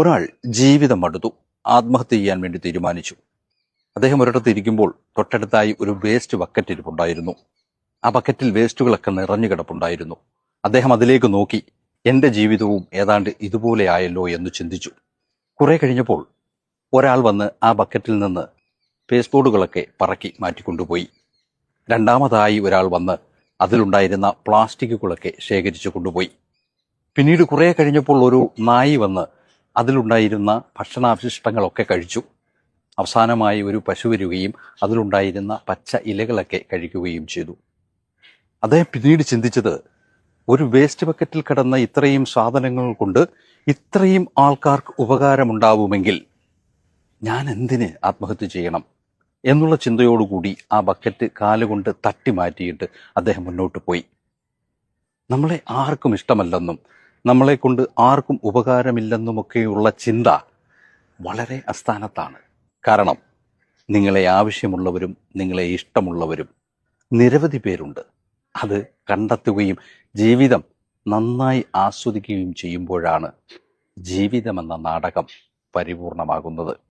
ഒരാൾ ജീവിതം മടുത്തു. ആത്മഹത്യ ചെയ്യാൻ വേണ്ടി തീരുമാനിച്ചു. അദ്ദേഹം ഒരിടത്ത് ഇരിക്കുമ്പോൾ തൊട്ടടുത്തായി ഒരു വേസ്റ്റ് ബക്കറ്റ് ഇരിപ്പുണ്ടായിരുന്നു. ആ ബക്കറ്റിൽ വേസ്റ്റുകളൊക്കെ നിറഞ്ഞു കിടപ്പുണ്ടായിരുന്നു. അദ്ദേഹം അതിലേക്ക് നോക്കി എന്റെ ജീവിതവും ഏതാണ്ട് ഇതുപോലെ ആയല്ലോ എന്ന് ചിന്തിച്ചു. കുറെ കഴിഞ്ഞപ്പോൾ ഒരാൾ വന്ന് ആ ബക്കറ്റിൽ നിന്ന് പേസ്ബോർഡുകളൊക്കെ ബോർഡുകളൊക്കെ പറക്കി മാറ്റിക്കൊണ്ടുപോയി. രണ്ടാമതായി ഒരാൾ വന്ന് അതിലുണ്ടായിരുന്ന പ്ലാസ്റ്റിക്കുകളൊക്കെ ശേഖരിച്ചു കൊണ്ടുപോയി. പിന്നീട് കുറേ കഴിഞ്ഞപ്പോൾ ഒരു നായി വന്ന് അതിലുണ്ടായിരുന്ന ഭക്ഷണാവശിഷ്ടങ്ങളൊക്കെ കഴിച്ചു. അവസാനമായി ഒരു പശു വരികയും അതിലുണ്ടായിരുന്ന പച്ച ഇലകളൊക്കെ കഴിക്കുകയും ചെയ്തു. അദ്ദേഹം പിന്നീട് ചിന്തിച്ചത് ഒരു വേസ്റ്റ് ബക്കറ്റിൽ കിടന്ന ഇത്രയും സാധനങ്ങൾ കൊണ്ട് ഇത്രയും ആൾക്കാർക്ക് ഉപകാരമുണ്ടാവുമെങ്കിൽ ഞാൻ എന്തിന് ആത്മഹത്യ ചെയ്യണം എന്നുള്ള ചിന്തയോടുകൂടി ആ ബക്കറ്റ് കാലുകൊണ്ട് തട്ടി മാറ്റിയിട്ട് അദ്ദേഹം മുന്നോട്ട് പോയി. നമ്മളെ ആർക്കും ഇഷ്ടമല്ലെന്നും നമ്മളെ കൊണ്ട് ആർക്കും ഉപകാരമില്ലെന്നുമൊക്കെയുള്ള ചിന്ത വളരെ അസ്ഥാനത്താണ്. കാരണം നിങ്ങളെ ആവശ്യമുള്ളവരും നിങ്ങളെ ഇഷ്ടമുള്ളവരും നിരവധി പേരുണ്ട്. അത് കണ്ടെത്തുകയും ജീവിതം നന്നായി ആസ്വദിക്കുകയും ചെയ്യുമ്പോഴാണ് ജീവിതമെന്ന നാടകം പരിപൂർണമാകുന്നത്.